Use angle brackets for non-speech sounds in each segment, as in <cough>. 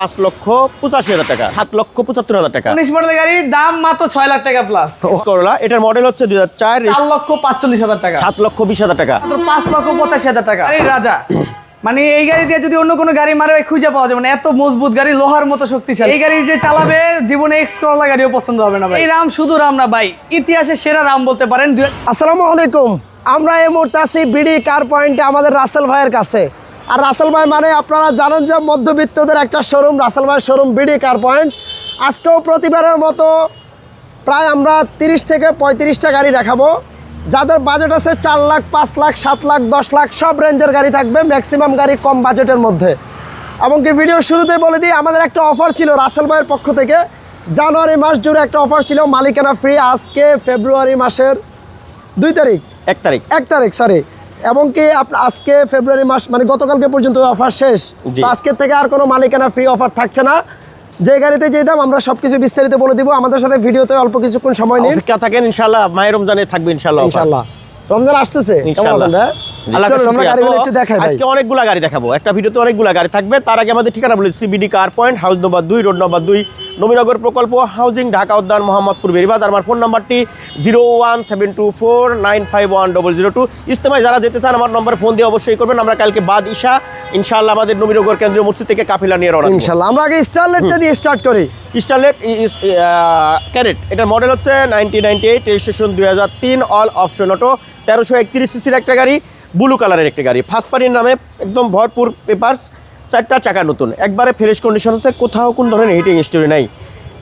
পাঁচ লক্ষ পঁচাশি হাজার টাকা সাত লক্ষ পঁচাত্তর হাজার টাকা। উনিশ মডেলের গাড়ি দাম মাত্র ছয় লাখ টাকা প্লাস <laughs> করলা এটার মডেল হচ্ছে দুই হাজার চার লক্ষ পাঁচচল্লিশ হাজার টাকা। সাত লক্ষ বিশ হাজার টাকা। পাঁচ লক্ষ পঁচাশি হাজার টাকা। রাজা মানে এই গাড়ি দিয়ে যদি অন্য কোনো গাড়ি মারে খুঁজে পাওয়া যাবে না। এত মজবুত গাড়ি লোহার মতো শক্তিশালী। এই গাড়ি যে চালাবে জীবনে এক্স করলা গাড়িও পছন্দ হবে না ভাই। এই রাম শুধু রাম না ভাই ইতিহাসের সেরা রাম বলতে পারেন। আসসালামু আলাইকুম। আমরা এই মুহূর্তে আছি বিডি কার পয়েন্টে আমাদের রাসেল ভাইয়ের কাছে। আর রাসেল ভাই মানে আপনারা জানেন যে মধ্যবিত্তদের একটা শোরুম রাসেল ভাইয়ের শোরুম বিডি কার পয়েন্ট আজকেও প্রতিবারের মতো প্রায় আমরা তিরিশ থেকে পঁয়ত্রিশটা গাড়ি দেখাবো। যাদের বাজেট আছে চার লাখ পাঁচ লাখ সাত লাখ দশ লাখ সব রেঞ্জের গাড়ি থাকবে ম্যাক্সিমাম গাড়ি কম বাজেটের মধ্যে। এমনকি ভিডিও শুরুতে বলে দিই আমাদের একটা অফার ছিল রাসেল ভাইয়ের পক্ষ থেকে। জানুয়ারি মাস জুড়ে একটা অফার ছিল মালিকানা ফ্রি আজকে ফেব্রুয়ারি মাসের দুই তারিখ। এক তারিখ। এক তারিখ সরি এবং কি আপ- আজকে ফেব্রুয়ারি মাস মানে গতকালকে পর্যন্ত অফার শেষ। আজকের থেকে আর কোনো মালিকানা ফ্রি অফার থাকছে না। যে গাড়িতে যে দাম আমরা সবকিছু বিস্তারিত বলে দিব। আমাদের সাথে ভিডিওতে অল্প কিছুক্ষণ সময় নিন। থাকেন ইনশাল্লাহ মায়ের রমজানে থাকবে ইনশাল্লাহ ইনশাল্লাহ রমজান আসতেছে। কেমন ইনশাল্লাহ। আছেন ভাই? আজকে অনেকগুলা গাড়ি দেখাবো। একটা ভিডিওতে অনেকগুলা গাড়ি থাকবে। তার আগে আমাদের ঠিকানা বলি CBD car point house number দুই রোড নম্বর দুই নবীনগর প্রকল্প হাউজিং ঢাকা উদ্যান মোহাম্মদপুর বেরিবাদ আমার ফোন নাম্বারটি zero one seven two four nine five one double zero two ইস্তেমায় যারা যেতে চান আমার নম্বরে ফোন দিয়ে অবশ্যই করবেন। আমরা কালকে বাদ ঈশা ইনশাআল্লাহ আমাদের নবীনগর কেন্দ্রীয় মসজিদ থেকে কাফিলা নিয়ে রওনা ইনশাল্লাহ আমরা আগে স্টারলেটটা দিয়ে স্টার্ট করি। স্টারলেট ক্যারেট এটার মডেল হচ্ছে নাইনটিন নাইনটি এইট রেজিস্ট্রেশন দুই হাজার তিন অল অপশন অটো তেরোশো একত্রিশ সিসির একটা গাড়ি। ব্লু কালারের একটা গাড়ি। ফার্স্ট পার্টির নামে একদম ভরপুর পেপারস চারটা চাকা নতুন। একবারে ফ্রেশ কন্ডিশন হচ্ছে কোথাও কোন ধরনের হিটিং স্টোরি নাই।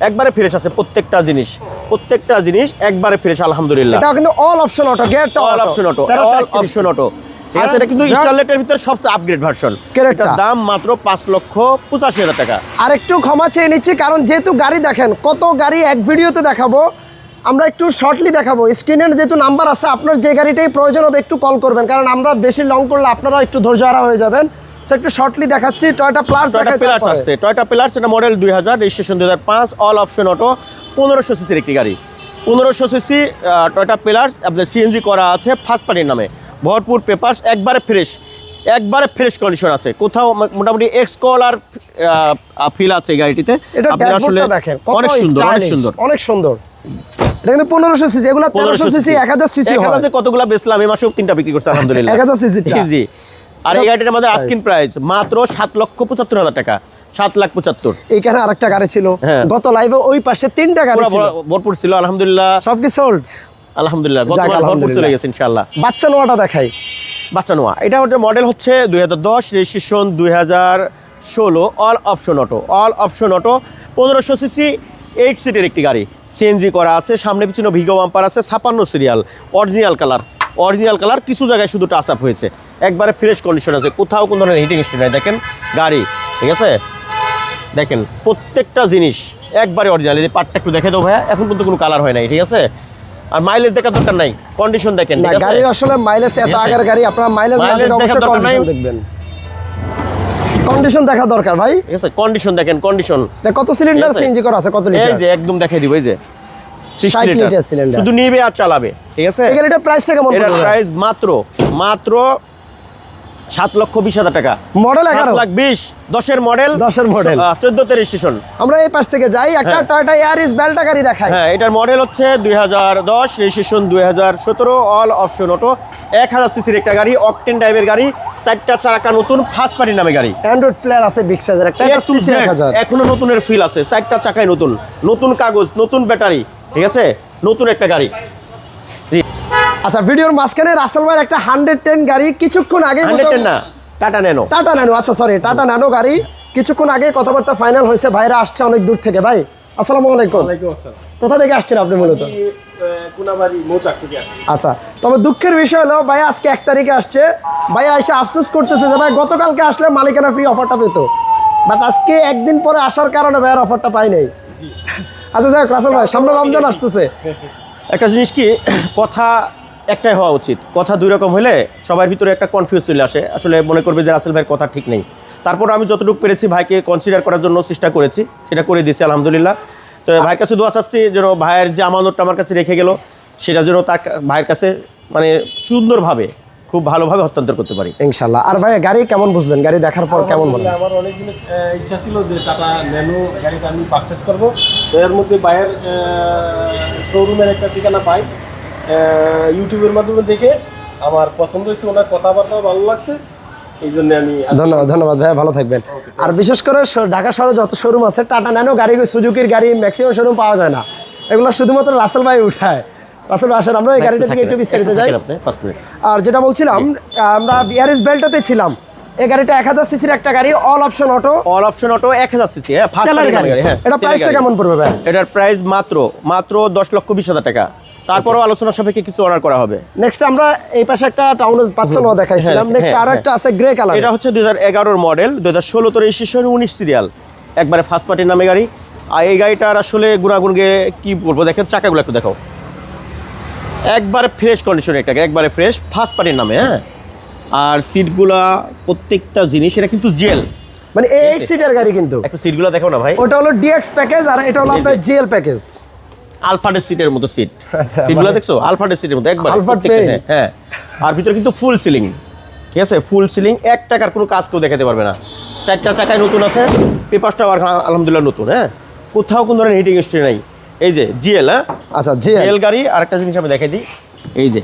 একবারে ফ্রেশ আছে প্রত্যেকটা জিনিস। প্রত্যেকটা জিনিস একবারে ফ্রেশ আলহামদুলিল্লাহ। এটাও কিন্তু all option auto all option auto all option auto ঠিক আছে এটা কিন্তু স্টারলেটের ভিতরে সবচেয়ে আপগ্রেড ভার্সন. এটার দাম মাত্র পাঁচ লক্ষ পঁচাশি হাজার টাকা। আর একটু ক্ষমা চেয়ে নিচ্ছি কারণ যেহেতু গাড়ি দেখেন কত গাড়ি এক ভিডিওতে দেখাবো আমরা একটু শর্টলি দেখাবো। স্ক্রিনের যেহেতু নাম্বার আছে আপনার যে গাড়িটাই প্রয়োজন হবে একটু কল করবেন। কারণ আমরা বেশি লং করলে আপনারা একটু ধৈর্য হারা হয়ে যাবেন। একটু শর্টলি দেখাচ্ছি টয়টা প্লাস তারপরে। আসছে টয়টা পিলার্স এটা মডেল দুই হাজার রেজিস্ট্রেশন দুই অল অপশন অটো পনেরোশো সিসির একটি গাড়ি। পনেরোশো সিসি টয়টা পিলার্স আপনার সিএনজি করা আছে ফার্স্ট পার্টির নামে। ভরপুর পেপার্স একবারে ফ্রেশ একবারে ফ্রেশ কন্ডিশন আছে। কোথাও মোটামুটি এক্স কল আর ফিল আছে গাড়িটিতে। এটা আপনি আসলে দেখেন অনেক সুন্দর অনেক সুন্দর। অনেক সুন্দর। এটা কিন্তু পনেরোশো সিসি এগুলো তেরোশো সিসি এক হাজার সিসি এক হাজার কতগুলা বেচলাম এই মাসেও তিনটা বিক্রি করছে আলহামদুলিল্লাহ। এক হাজার সিসি জি আর এই গাড়িটার আমাদের আস্কিন প্রাইস মাত্র সাত লক্ষ পঁচাত্তর হাজার টাকা। সাত লাখ পঁচাত্তর। এখানে আরেকটা গাড়ি ছিল। হ্যাঁ। গত লাইভে ওই পাশে তিনটা গাড়ি পুরো ছিল। ভর- ভরপুর ছিল আলহামদুলিল্লাহ। সব সোল্ড আলহামদুলিল্লাহ ভরপুর চলে গেছে ইনশাল্লাহ বাচ্চা নোয়াটা দেখাই। বাচ্চা নোয়া। এটা মডেল হচ্ছে দুই হাজার দশ রেজিস্ট্রেশন দুই হাজার ষোলো all option auto all option auto পনেরোশো সিসি এইট সিটের একটি গাড়ি। সিএনজি করা আছে সামনে পিছনে ভিগো বাম্পার আছে ছাপান্ন serial original colour original colour কিছু জায়গায় শুধু টাচ আপ হয়েছে। একবারে ফ্রেশ কন্ডিশন আছে। কোথাও কোনো ধরনের হিটিং স্টোরি নাই। দেখেন গাড়ি ঠিক আছে? দেখেন প্রত্যেকটা জিনিস একবারে অরিজিনাল এই পার্টটা একটু দেখে দেবো ভাইয়া। এখন কিন্তু কোনো কালার হয় নাই ঠিক আছে? আর মাইলেজ দেখার দরকার নাই। কন্ডিশন দেখেন? গাড়ির আসলে মাইলেজ এত আগের গাড়ি। আপনারা মাইলেজ না দেখে দেখার অবশ্যই দরকার নাই। কন্ডিশন দেখবেন। কন্ডিশন দেখা দরকার ভাই। ঠিক আছে কন্ডিশন দেখেন কন্ডিশন কত সিলিন্ডার চেঞ্জ সিএনজি করা আছে? কত লিটার এই যে একদম দেখাই দিব এই যে। 60 60 লিটার। সিলিন্ডার শুধু নিবে আর চালাবে ঠিক আছে? এই গাড়িটার প্রাইসটা কেমন এটা প্রাইস মাত্র মাত্র সাত লক্ষ বিশ হাজার টাকা। মডেল এগারো। লাখ বিশ দশের মডেল। 10 এর model। চোদ্দতে রেজিস্ট্রেশন আমরা এই পাশ থেকে যাই একটা হ্যাঁ। টয়টা ইয়ারিস বেলটা গাড়ি দেখাই। হ্যাঁ এটার মডেল হচ্ছে দুই হাজার দশ রেজিস্ট্রেশন দুই হাজার সতেরো অল অপশন অটো এক হাজার সিসির একটা গাড়ি অকটেন টাইপের গাড়ি চারটা চাকা নতুন ফার্স্ট পার্টির নামে গাড়ি। অ্যান্ড্রয়েড প্লেয়ার আছে বিগ সাইজের একটা সিসি 1000 এখনও নতুনের ফিল আছে চারটা চাকায় নতুন। নতুন কাগজ নতুন ব্যাটারি ঠিক আছে? নতুন একটা গাড়ি। আচ্ছা ভিডিওর মাঝখানে রাসেল ভাইয়ের একটা 110 গাড়ি কিছুক্ষণ আগে হান্ড্রেড না টাটা নেনো টাটা ন্যানো আচ্ছা সরি টাটা ন্যানো গাড়ি। কিছুক্ষণ আগে কথাবার্তা ফাইনাল হয়েছে ভাইরা আসছে অনেক দূর থেকে ভাই। আসসালামু আলাইকুম। কোথা থেকে আসছেন আপনি মূলত? আচ্ছা তবে দুঃখের বিষয় হলো ভাই আজকে এক তারিখে আসছে। ভাই এসে আফসোস করতেছে যে ভাই গতকালকে আসলে মালিকানা ফ্রি অফারটা পেতো। বাট আজকে একদিন পরে আসার কারণে ভাইয়ের অফারটা পাই নাই। আচ্ছা যাই হোক, রাসেল ভাই সামনে রমজান আসতেছে। <laughs> একটা জিনিস কি কথা একটাই হওয়া উচিত। কথা দুই রকম হলে সবার ভিতরে একটা কনফিউজ চলে আসে। আসলে মনে করবে যে রাসেল ভাইয়ের কথা ঠিক নেই। তারপর আমি যতটুকু পেরেছি ভাইকে কনসিডার করার জন্য চেষ্টা করেছি। সেটা করে দিয়েছি আলহামদুলিল্লাহ। তো ভাইয়ের কাছে দোয়া চাচ্ছি যেন ভাইয়ের যে আমানতটা আমার কাছে রেখে গেল সেটা যেন তার ভাইয়ের কাছে মানে সুন্দরভাবে খুব ভালোভাবে হস্তান্তর করতে পারি। ইনশাল্লাহ আর ভাই গাড়ি কেমন বুঝলেন? গাড়ি দেখার পর কেমন বলেন আমার অনেক দিনের ইচ্ছা ছিল যে টাটা ন্যানো গাড়িটা আমি পারচেস করব। তো এর মধ্যে বাইরের শোরুমের একটা ঠিকানা পাই। ইউটিউবের মাধ্যমে দেখে আমার পছন্দ হয়েছে ওনার কথাবার্তাও ভালো লাগছে এই জন্য আমি ধন্যবাদ ধন্যবাদ ভাইয়া ভালো থাকবেন। আর বিশেষ করে ঢাকা শহরে যত শোরুম আছে টাটা ন্যানো গাড়ি সুজুকির গাড়ি ম্যাক্সিমাম শোরুম পাওয়া যায় না। এগুলো শুধুমাত্র রাসেল ভাই উঠায়। রাসেল ভাই আসেন আমরা এই গাড়িটা থেকে একটু বিস্তারিত যাই। আর যেটা বলছিলাম আমরা বিআরএস বেল্টতে ছিলাম। এই গাড়িটা এক হাজার সিসির একটা গাড়ি all option auto all option auto এক হাজার সিসি হ্যাঁ গাড়ি। হ্যাঁ। এটা প্রাইসটা কেমন পড়বে ভাই এটার প্রাইস মাত্র মাত্র দশ লক্ষ বিশ হাজার টাকা। তারপরেও আলোচনা সাপেক্ষে কিছু অর্ডার করা হবে। নেক্সট আমরা এই পাশে একটা টাউন ও দেখাইছিলাম। নেক্সট আরও একটা আছে গ্রে কালার এটা হচ্ছে দুই হাজার এগারোর মডেল দুই হাজার ষোলো তো রেজিস্ট্রেশন উনিশ সিরিয়াল একবারে ফার্স্ট পার্টির নামে গাড়ি। আর এই গাড়িটার আসলে গুণাগুণকে কি বলব? দেখেন চাকাগুলো একটু দেখাও। একবারে ফ্রেশ কন্ডিশনে একটা একবারে ফ্রেশ ফার্স্ট পার্টির নামে হ্যাঁ। আর সিটগুলা প্রত্যেকটা জিনিস এটা কিন্তু জেল মানে এই এইট সিটার গাড়ি কিন্তু। একটু সিটগুলো দেখো না ভাই। ওটা হলো ডিএক্স প্যাকেজ আর এটা হলো আপনার জিএল প্যাকেজ আলফাটের সিটের মতো সিট। আচ্ছা, সিটগুলো মানে- দেখছ? আলফাটের সিটের মতো একবার হ্যাঁ। আর ভিতরে কিন্তু ফুল সিলিং ঠিক আছে? ফুল সিলিং এক টাকার কোনো কাজ কেউ দেখাতে পারবে না। চারটা চাকায় নতুন আছে পেপারটা আলহামদুলিল্লাহ নতুন হ্যাঁ? কোথাও কোনো ধরনের হিটিং হিস্ট্রি নাই। এই যে জিএল হ্যাঁ? আচ্ছা জিএল। গাড়ি আরেকটা জিনিস আমি দেখাই দিই। এই যে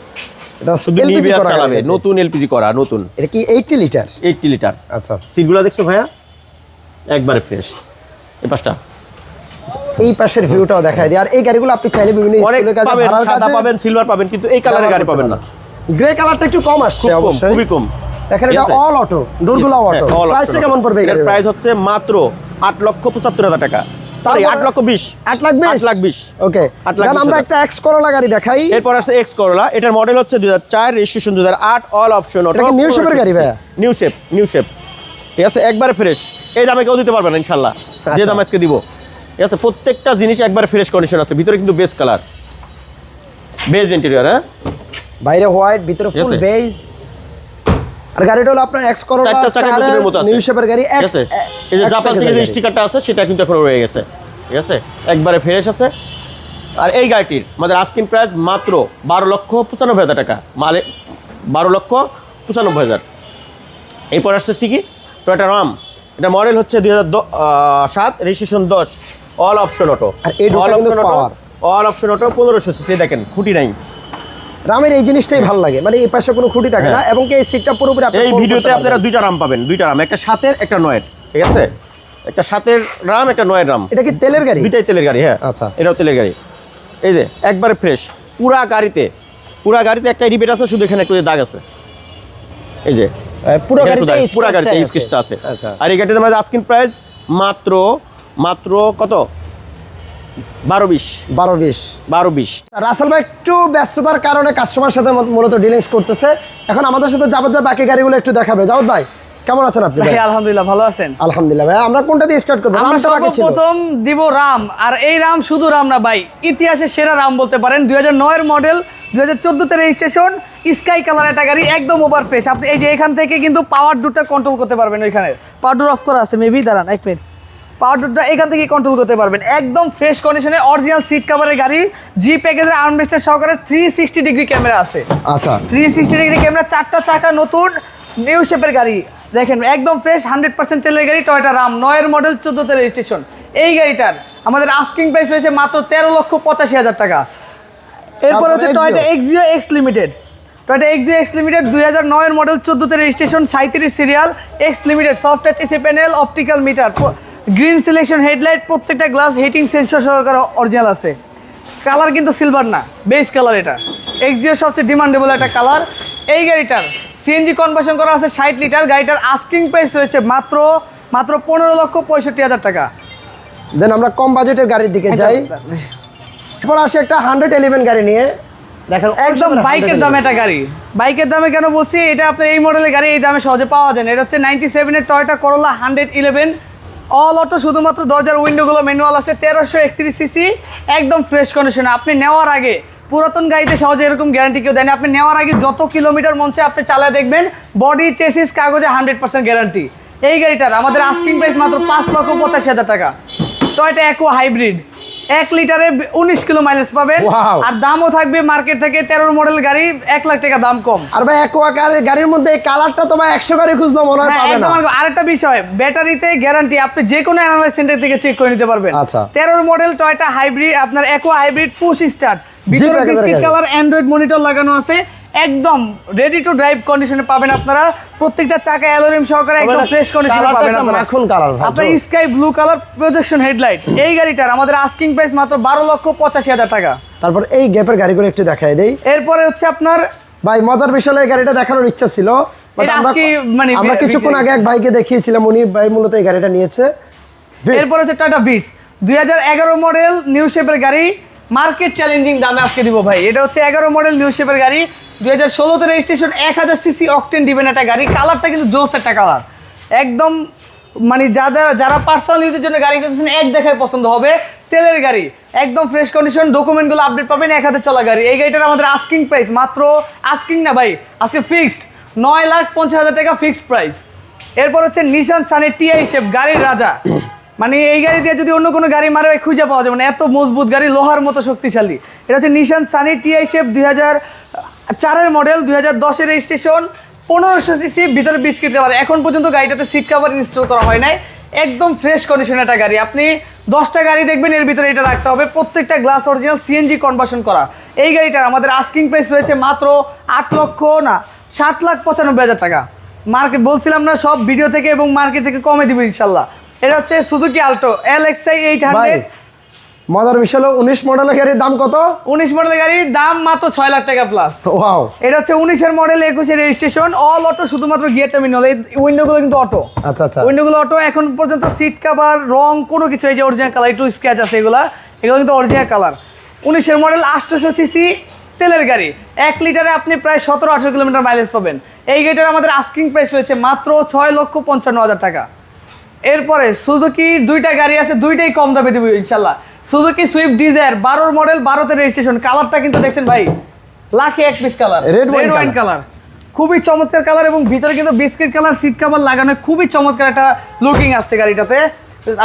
এটা এলপিজি করা চালাবে নতুন এলপিজি করা নতুন। এটা কি 80 লিটার এইটটি লিটার আচ্ছা। সিটগুলো দেখছ ভাইয়া? একবারে ফ্রেশ এই পাঁচটা এই পাশের ভিউটাও দেখাই দিই। আর এই গাড়িগুলো আপনি চাইলে বিভিন্ন স্কুলের কাছে পাবেন সাদা পাবেন সিলভার পাবেন কিন্তু এই কালারের গাড়ি পাবেন না। গ্রে কালারটা একটু কম আসছে অবশ্যই খুবই কম। দেখেন এটা অল অটো ডোরগুলো অটো প্রাইসটা কেমন পড়বে গাড়ির? প্রাইস হচ্ছে মাত্র আট লক্ষ পঁচাত্তর হাজার টাকা। সরি তারপরে- আট লক্ষ বিশ। আট লাখ বিশ? আট লাখ বিশ। ওকে আট লাখ আমরা একটা এক্স করোলা গাড়ি দেখাই। এরপর আছে এক্স করলা এটার মডেল হচ্ছে দুই হাজার চার রেজিস্ট্রেশন দুই হাজার আট অল অপশন এটা কি new shape এর গাড়ি ভাইয়া? নিউ শেপ নিউ শেপ ঠিক আছে? একবারে ফ্রেশ এই দামে কেউ দিতে পারবে না ইনশাল্লাহ। যে আচ্ছা। দাম আজকে দিব। ঠিক আছে প্রত্যেকটা জিনিস একবারে ফ্রেশ কন্ডিশন আছে। ভিতরে কিন্তু বেস কালার বেজ ইন্টেরিয়র হ্যাঁ? বাইরে হোয়াইট ভিতরে ফুল? বেজ আর গাড়িটা হলো আপনার এক্স করোলা চারটা চাকা নতুনের মতো আছে। নিউ শেপের গাড়ি আছে? এই যে জাপান থেকে যে স্টিকারটা আছে সেটা কিন্তু এখন রয়ে গেছে। ঠিক আছে? একবারে ফ্রেশ আছে। আর এই গাড়িটির আমাদের আস্কিং প্রাইস মাত্র বারো লক্ষ পঁচানব্বই হাজার টাকা। মালে বারো লক্ষ পঁচানব্বই হাজার। এরপর আসতেছি কি? টয়টা রাম এটা মডেল হচ্ছে দুই হাজার সাত রেজিস্ট্রেশন দশ। অল অপশন অটো আর এই দুটো কিন্তু power। অল অপশন অটো পনেরোশো সিসি দেখেন খুঁটি নাই। রামের এই জিনিসটাই ভালো লাগে। মানে এই পাশে কোনো খুঁটি থাকে না হ্যাঁ। এবং এই সিটটা পুরোপুরি এই ভিডিওতে আপনারা দুইটা রাম পাবেন দুইটা রাম একটা সাতের একটা নয়ের ঠিক আছে? একটা সাতের রাম একটা নয়ের রাম। এটা কি তেলের গাড়ি? দুইটাই তেলের গাড়ি হ্যাঁ। আচ্ছা। এটাও তেলের গাড়ি। এই যে একবারে ফ্রেশ পুরা গাড়িতে পুরা গাড়িতে একটা রিপেট আছে শুধু এখানে একটু দাগ আছে। এই যে পুরো গাড়িতে পুরা গাড়িতে স্কেচটা আছে। আচ্ছা। আর এই গাড়িতে আমাদের আস্কিং প্রাইস মাত্র মাত্র কত? বারো বিশ। বারো বিশ। বারো বিশ। রাসেল ভাই একটু ব্যস্ততার কারণে কাস্টমার সাথে মূলত ডিলিংস করতেছে। এখন আমাদের সাথে জাভেদ ভাই বাকি গাড়িগুলো একটু দেখাবে। জাভেদ ভাই কেমন আছেন আপনি ভাই? আলহামদুলিল্লাহ ভালো আছেন? আলহামদুলিল্লাহ ভাই আমরা কোনটা দিয়ে স্টার্ট করব? আমরা নামটা বাকি ছিল। সর্বপ্রথম দিব রাম। আর এই রাম শুধু রাম না ভাই ইতিহাসের সেরা রাম বলতে পারেন। দুই হাজার নয়ের মডেল দুই হাজার চোদ্দোতে রেজিস্ট্রেশন স্কাই কালার একটা গাড়ি একদম ওভার ফ্রেশ আপনি এই যে এখান থেকে কিন্তু পাওয়ার ডুটটা কন্ট্রোল করতে পারবেন ওইখানে। পাওয়ার ডোর অফ করা আছে মেবি দাঁড়ান এক মিনিট পাওয়ার ডোরটা এখান থেকে কন্ট্রোল করতে পারবেন। একদম ফ্রেশ কন্ডিশনে অরিজিনাল সিট কাভারের গাড়ি জি প্যাকেজের আর্মরেস্টার সহকারে থ্রি সিক্সটি ডিগ্রি ক্যামেরা আছে। আচ্ছা। থ্রি সিক্সটি ডিগ্রি ক্যামেরা চারটা চাকা নতুন নিউ শেপের গাড়ি। দেখেন একদম ফ্রেশ হান্ড্রেড পার্সেন্ট তেলের গাড়ি টয়টা রাম নয়ের মডেল চোদ্দ চোদ্দোতে রেজিস্ট্রেশন এই গাড়িটার আমাদের আস্কিং প্রাইস রয়েছে মাত্র তেরো লক্ষ পঁচাশি হাজার টাকা। এরপর হচ্ছে Toyota. Axio X limited Toyota Axio X limited দুই হাজার নয়ের মডেল চোদ্দ চোদ্দোতে রেজিস্ট্রেশন সাঁত্রিশ serial X limited soft touch AC panel optical meter green selection headlight প্রত্যেকটা গ্লাস হিটিং সেন্সর সহকারে অরিজিনাল আছে। কালার কিন্তু সিলভার না বেস কালার এটা। এক্সিও সবচেয়ে ডিমান্ডেবল একটা কালার এই গাড়িটার সিএনজি কনভার্সন করা আছে ষাট লিটার গাড়িটার আস্কিং প্রাইস রয়েছে মাত্র মাত্র পনেরো লক্ষ পঁয়ষট্টি হাজার টাকা। দেন আমরা কম বাজেটের গাড়ির দিকে যাই। এরপর আসে একটা হান্ড্রেড ইলেভেন গাড়ি নিয়ে। দেখেন একদম বাইকের দামে একটা গাড়ি। বাইকের দামে কেন বলছি? এটা আপনার এই মডেলের গাড়ি এই দামে সহজে পাওয়া যায় না। এটা হচ্ছে নাইনটি সেভেনের Toyota Corolla hundred eleven all auto শুধুমাত্র দরজার উইন্ডোগুলো ম্যানুয়াল আছে, তেরোশো একত্রিশ সিসি একদম ফ্রেশ কন্ডিশনে আপনি নেওয়ার আগে, পুরাতন গাড়িতে সহজে এরকম গ্যারান্টি কেউ দেয়নি আপনি নেওয়ার আগে যত কিলোমিটার মঞ্চে আপনি চালায় দেখবেন বডি চেসিস কাগজে হান্ড্রেড পার্সেন্ট গ্যারান্টি এই গাড়িটার, আমাদের আস্কিং প্রাইস মাত্র পাঁচ লক্ষ পঁচাশি হাজার টাকা। টয়টা একো হাইব্রিড এক লিটারে উনিশ কিলো মাইলেজ পাবেন। আর দামও থাকবে মার্কেট থেকে তেরোর মডেল গাড়ি এক লাখ টাকা দাম কম। আর ভাই গাড়ির মধ্যে কালারটা তো ভাই একশো গাড়ি খুঁজলো মনে হয় হ্যাঁ, পাবে না। আর- আরেকটা বিষয় ব্যাটারিতে গ্যারান্টি আপনি যে কোনো অ্যানালাইজ সেন্টার থেকে চেক করে নিতে পারবেন। আচ্ছা। তেরোর মডেল টয়টা হাইব্রিড আপনার একো হাইব্রিড পুশ স্টার্ট ভিতরে বিস্কিট কালার অ্যান্ড্রয়েড মনিটর লাগানো আছে। একদম রেডি টু ড্রাইভ কন্ডিশনে পাবেন আপনারা। প্রত্যেকটা চাকা অ্যালোরিম সহকারে একদম ফ্রেশ কন্ডিশনে পাবেন মাখন কালার ভাই, আপনার sky blue colour projection headlight এই গাড়িটার আমাদের আস্কিং প্রাইস মাত্র বারো লক্ষ পঁচাশি হাজার টাকা। তারপর এই গ্যাপের গাড়িগুলো একটু দেখাই দেই। এরপরে হচ্ছে আপনার ভাই মজার বিষয় এই গাড়িটা দেখানোর ইচ্ছা ছিল আমরা মানে আমরা কিছুক্ষণ আগে এক ভাইকে দেখিয়েছিলাম উনি ভাই মূলত এই গাড়িটা নিয়েছে। এরপর হচ্ছে টয়টা বিটস দুই হাজার এগারো মডেল নিউ শেপের গাড়ি। মার্কেট চ্যালেঞ্জিং দামে আজকে দিব ভাই। এটা হচ্ছে এগারো মডেল নিউ শেপের গাড়ি। দু হাজার ষোলোতে রেজিস্ট্রেশন এক হাজার সিসি অকটেন ডিবেন একটা গাড়ি। কালারটা কিন্তু জোস একটা কালার একদম মানে যাদের যারা পার্সোনাল ইউজের জন্য গাড়ি কিনতেছেন, এক দেখায় পছন্দ হবে। তেলের গাড়ি। একদম ফ্রেশ কন্ডিশন ডকুমেন্টগুলো আপডেট পাবেন এক হাতে চলা গাড়ি। এই গাড়িটার আমাদের আস্কিং প্রাইস মাত্র আস্কিং না ভাই, আজকে ফিক্সড নয় লাখ পঞ্চাশ হাজার টাকা ফিক্সড প্রাইস এরপর হচ্ছে নিশান সানি টিআই শেপ গাড়ির রাজা। মানে এই গাড়ি দিয়ে যদি অন্য কোনো গাড়ি মারে খুঁজে পাওয়া যাবে এত মজবুত গাড়ি, লোহার মতো শক্তিশালী। এটা হচ্ছে নিশান সানি টিআই শেপ দুই হাজার চারের মডেল দুই হাজার দশের রেজিস্ট্রেশন পনেরোশো সিসি ভিতরে বিস্কিট কালার এখন পর্যন্ত গাড়িটাতে সিট কাভার ইনস্টল করা হয় নাই। একদম ফ্রেশ কন্ডিশন একটা গাড়ি। আপনি দশটা গাড়ি দেখবেন, এর ভিতরে এটা রাখতে হবে। প্রত্যেকটা গ্লাস অরিজিনাল সিএনজি কনভার্সন করা। এই গাড়িটার আমাদের আস্কিং প্রাইস রয়েছে মাত্র আট লক্ষ না, সাত লাখ পঁচানব্বই হাজার টাকা। মার্কেট বলছিলাম না, সব ভিডিও থেকে এবং মার্কেট থেকে কমে দিব ইনশাল্লাহ। এটা হচ্ছে Suzuki Alto L X I eight hundred মজার বিষয় হলো উনিশ মডেলের গাড়ির দাম কত? উনিশ মডেলের গাড়ির দাম মাত্র ছয় লাখ টাকা প্লাস ওয়াও এটা হচ্ছে উনিশের মডেল একুশের রেজিস্ট্রেশন অল অটো শুধুমাত্র গিয়ার টার্মিনাল এই উইন্ডোগুলো কিন্তু অটো আচ্ছা আচ্ছা। উইন্ডোগুলো অটো এখন পর্যন্ত সিট কাভার রং কোনো কিছু এই যে অরিজিনাল কালার একটু স্ক্যাচ আছে এগুলা এগুলো কিন্তু অরিজিনাল কালার উনিশের মডেল আটশোশো সিসি তেলের গাড়ি এক লিটারে আপনি প্রায় সতেরো আঠেরো কিলোমিটার মাইলেজ পাবেন। এই গাড়িটার আমাদের আস্কিং প্রাইস রয়েছে মাত্র ছয় লক্ষ পঞ্চান্ন হাজার টাকা। এরপরে সুজুকি দুইটা গাড়ি আছে দুইটাই কম দামে দেবো ইনশাল্লাহ। সুজুকি সুইফট ডিজায়ার বারোর মডেল বারোতে রেজিস্ট্রেশন কালারটা কিন্তু দেখছেন ভাই লাখে এক piece colour red wine colour খুবই চমৎকার কালার এবং ভিতরে কিন্তু বিস্কিট কালার সিট কাভার লাগানো খুবই চমৎকার একটা লুকিং আসছে গাড়িটাতে।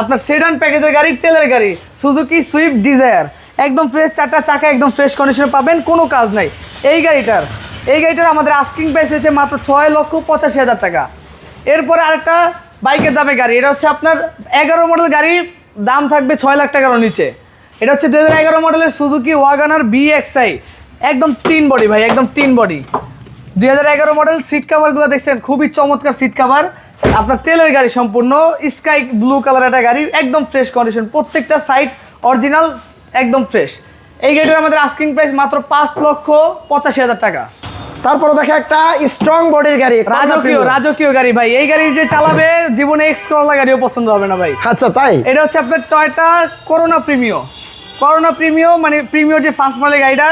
আপনার সেডান প্যাকেজের গাড়ি তেলের গাড়ি সুজুকি সুইফট ডিজায়ার। একদম ফ্রেশ চারটা চাকা একদম ফ্রেশ কন্ডিশনে পাবেন কোনো কাজ নাই। এই গাড়িটার এই গাড়িটার আমাদের আস্কিং প্রাইস হয়েছে মাত্র ছয় লক্ষ পঁচাশি হাজার টাকা। এরপরে আরেকটা বাইকের দামে গাড়ি। এটা হচ্ছে আপনার এগারো মডেল গাড়ির দাম থাকবে ছয় লাখ টাকারও নিচে। এটা হচ্ছে দু হাজার এগারো মডেলের সুজুকি ওয়াগানার বিএক্সআই একদম তিন বডি ভাই, একদম তিন বডি। দুই হাজার এগারো মডেল সিট কাভারগুলো দেখছেন, খুবই চমৎকার সিট কাভার। আপনার তেলের গাড়ি সম্পূর্ণ, স্কাই ব্লু কালার একটা গাড়ি, একদম ফ্রেশ কন্ডিশন প্রত্যেকটা সাইড অরিজিনাল একদম ফ্রেশ এই গাড়িটার আমাদের আস্কিং প্রাইস মাত্র পাঁচ লক্ষ পঁচাশি হাজার টাকা। তারপরে দেখে একটা স্ট্রং বডির গাড়ি রাজকীয় রাজকীয় গাড়ি ভাই। এই গাড়ি যে চালাবে জীবনে এক্স করলা গাড়িও পছন্দ হবে না ভাই। আচ্ছা তাই? এটা হচ্ছে আপনার Toyota Corona Premio Corona Premio মানে প্রিমিও যে ফার্স্ট মডেলের গাড়িটা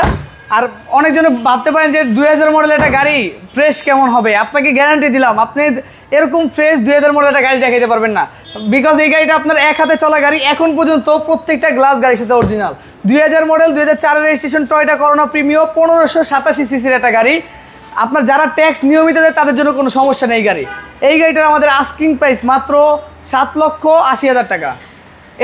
আর অনেকজনে ভাবতে পারেন যে দুই হাজার মডেলের একটা গাড়ি ফ্রেশ কেমন হবে? আপনাকে গ্যারান্টি দিলাম আপনি এরকম ফ্রেশ দুই হাজার মডেলের একটা গাড়ি দেখাইতে পারবেন না। বিকজ এই গাড়িটা আপনার এক হাতে চলা গাড়ি এখন পর্যন্ত প্রত্যেকটা গ্লাস গাড়ির সাথে অরিজিনাল দুই হাজার মডেল দুই হাজার চারের রেজিস্ট্রেশন টয়টা করোনা প্রিমিও পনেরোশো সাতাশি সিসির একটা গাড়ি। আপনার যারা ট্যাক্স নিয়মিত দেয় তাদের জন্য কোনো সমস্যা নেই গাড়ি। এই গাড়িটার আমাদের আস্কিং প্রাইস মাত্র সাত লক্ষ আশি হাজার টাকা।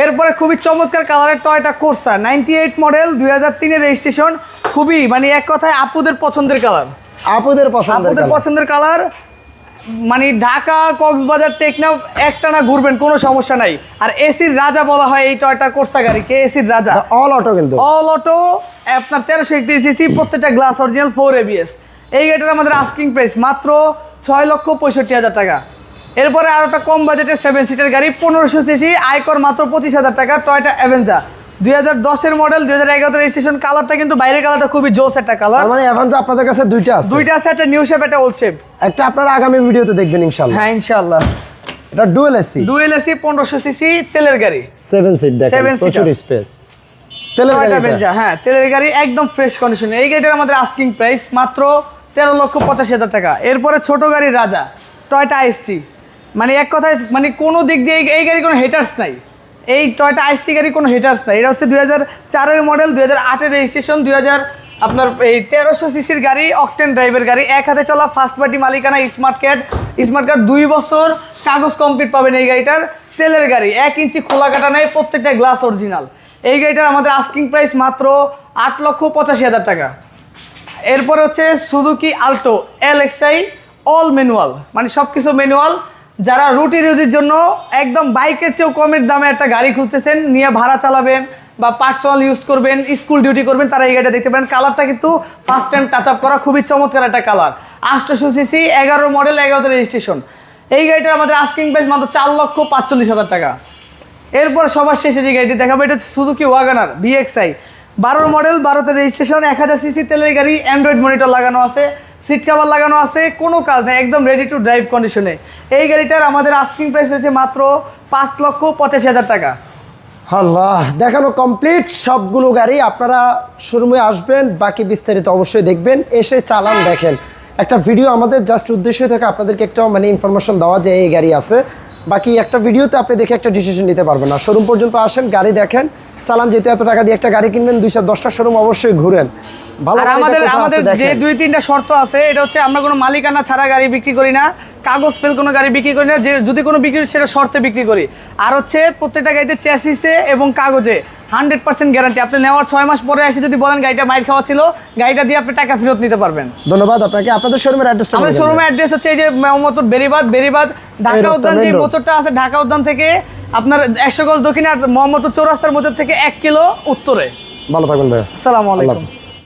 এরপরে খুবই চমৎকার কালারের Toyota Corsa ninety eight model দুই হাজার তিনের রেজিস্ট্রেশন খুবই মানে এক কথায় আপুদের পছন্দের কালার আপুদের পছন্দ আপুদের পছন্দের কালার মানে ঢাকা কক্সবাজার টেকনাফ একটানা ঘুরবেন কোনো সমস্যা নাই। আর এসির রাজা বলা হয় এই টয়টা কোর্সা গাড়িকে এসির রাজা। অল অটো কিন্তু। অল অটো আপনার তেরোশো একত্রিশ সিসি প্রত্যেকটা গ্লাস অরিজিনাল ফোর এবিএস এই গাড়িটার আমাদের আস্কিং প্রাইস মাত্র ছয় লক্ষ পঁয়ষট্টি হাজার টাকা। এরপরে আর একটা কম বাজেটের সেভেন সিটের গাড়ি পনেরোশো সিসি আয়কর মাত্র পঁচিশ হাজার টাকা টয়টা অ্যাভেঞ্জা দুই হাজার দশের মডেল দুই হাজার এগারোতে রেজিস্ট্রেশন কালারটা কিন্তু বাইরের কালারটা খুবই জোস একটা কালার মানে যে আপনাদের কাছে দুইটা আছে। দুইটা আছে একটা নিউ শেপ একটা ওল্ড শেপ একটা আপনারা আগামী ভিডিওতে দেখবেন ইনশাআল্লাহ। হ্যাঁ ইনশাল্লাহ এটা ডুয়েল এসি ডুয়েল এসি পনেরোশো সিসি তেলের গাড়ি। Seven seat seater। প্রচুর স্পেস তেলের গাড়ি হ্যাঁ তেলের গাড়ি একদম ফ্রেশ কন্ডিশনে এই গাড়িটার আমাদের আস্কিং প্রাইস মাত্র তেরো লক্ষ পঁচাশি হাজার টাকা। এরপরে ছোট গাড়ির রাজা টয়টা আইসটি মানে এক কথায় মানে কোনো দিক দিয়ে এই- গাড়ি কোনো হেটার্স নাই। এই টয়টা আইসটি গাড়ি কোনো হেটার্স নাই। এটা হচ্ছে দুই হাজার চারের মডেল দুই হাজার আটের রেজিস্ট্রেশন দুই হাজার আপনার এই তেরোশো সিসির গাড়ি অকটেন ড্রাইভের গাড়ি। এক হাতে চলা ফার্স্ট পার্টি মালিকানা স্মার্ট কার্ড স্মার্ট কার্ড দুই বছর কাগজ কমপ্লিট পাবেন এই গাড়িটার। তেলের গাড়ি, এক ইঞ্চি খোলা কাটা নেই, প্রত্যেকটা গ্লাস অরিজিনাল এই গাড়িটার আমাদের আস্কিং প্রাইস মাত্র আট লক্ষ পঁচাশি হাজার টাকা। এরপর হচ্ছে Suzuki Alto L XI all manual মানে সব কিছু ম্যানুয়াল যারা রুটিন ইউজের জন্য একদম বাইকের চেয়েও কমের দামে একটা গাড়ি খুঁজতেছেন, নিয়ে ভাড়া চালাবেন বা পার্সোনাল ইউজ করবেন স্কুল ডিউটি করবেন, তারা এই গাড়িটা দেখতে পারেন। কালারটা কিন্তু ফার্স্ট টাইম টাচ আপ করা, খুবই চমৎকার একটা কালার আটশোশো সিসি এগারো মডেল এগারোতে রেজিস্ট্রেশন এই গাড়িটা আমাদের আস্কিং প্রাইস মাত্র চার লক্ষ পাঁচচল্লিশ হাজার টাকা। এরপর সবার শেষে যে গাড়িটি দেখাবো, এটা হচ্ছে সুজুকি ওয়াগানার বিএক্সআই বারোর মডেল বারোতে রেজিস্ট্রেশন এক হাজার সিসি তেলের গাড়ি অ্যান্ড্রয়েড মনিটর লাগানো আছে সিট কাভার লাগানো আছে, কোনো কাজ নেই, একদম রেডি টু ড্রাইভ কন্ডিশনে এই গাড়িটার আমাদের আস্কিং প্রাইস হচ্ছে মাত্র পাঁচ লক্ষ পঁচাশি হাজার টাকা। আল্লাহ, দেখানো কমপ্লিট সবগুলো গাড়ি আপনারা শোরুমে আসবেন, বাকি বিস্তারিত অবশ্যই দেখবেন, এসে চালান দেখেন। একটা ভিডিও আমাদের জাস্ট উদ্দেশ্য থাকে, আপনাদেরকে একটা মানে ইনফরমেশন দেওয়া যে এই গাড়ি আছে। বাকি একটা ভিডিওতে আপনি দেখে একটা ডিসিশন নিতে পারবেন না। শোরুম পর্যন্ত আসেন, গাড়ি দেখেন চালান যেহেতু এত টাকা দিয়ে একটা গাড়ি কিনবেন দুইশো দশটা শোরুম অবশ্যই ঘুরেন। ভালো আমাদের আমাদের যে দুই তিনটা শর্ত আছে এটা হচ্ছে আমরা কোনো মালিকানা ছাড়া গাড়ি বিক্রি করি না কাগজ ফেল কোনো গাড়ি বিক্রি করি না যে যদি কোনো বিক্রি সেটা শর্তে বিক্রি করি। আর হচ্ছে প্রত্যেকটা গাড়িতে চ্যাসিসে এবং কাগজে। Hundred percent guarantee. আপনি নেওয়ার ছয় মাস পরে এসে যদি বলেন গাড়িটা মাইর খাওয়া ছিল গাড়িটা দিয়ে আপনি টাকা ফেরত নিতে পারবেন। ধন্যবাদ আপনাকে। আপনাদের শোরুমের অ্যাড্রেস আমাদের শোরুমের অ্যাড্রেস হচ্ছে এই যে মোহাম্মদপুর বেরিবাদ বেরিবাদ ঢাকা উদ্যান যে। মোচরটা আছে ঢাকা উদ্যান থেকে আপনার একশো গজ দক্ষিণে আর মোহাম্মদপুর চৌরাস্তার মোচর থেকে এক কিলো উত্তরে। ভালো থাকবেন ভাই আসসালামু আলাইকুম।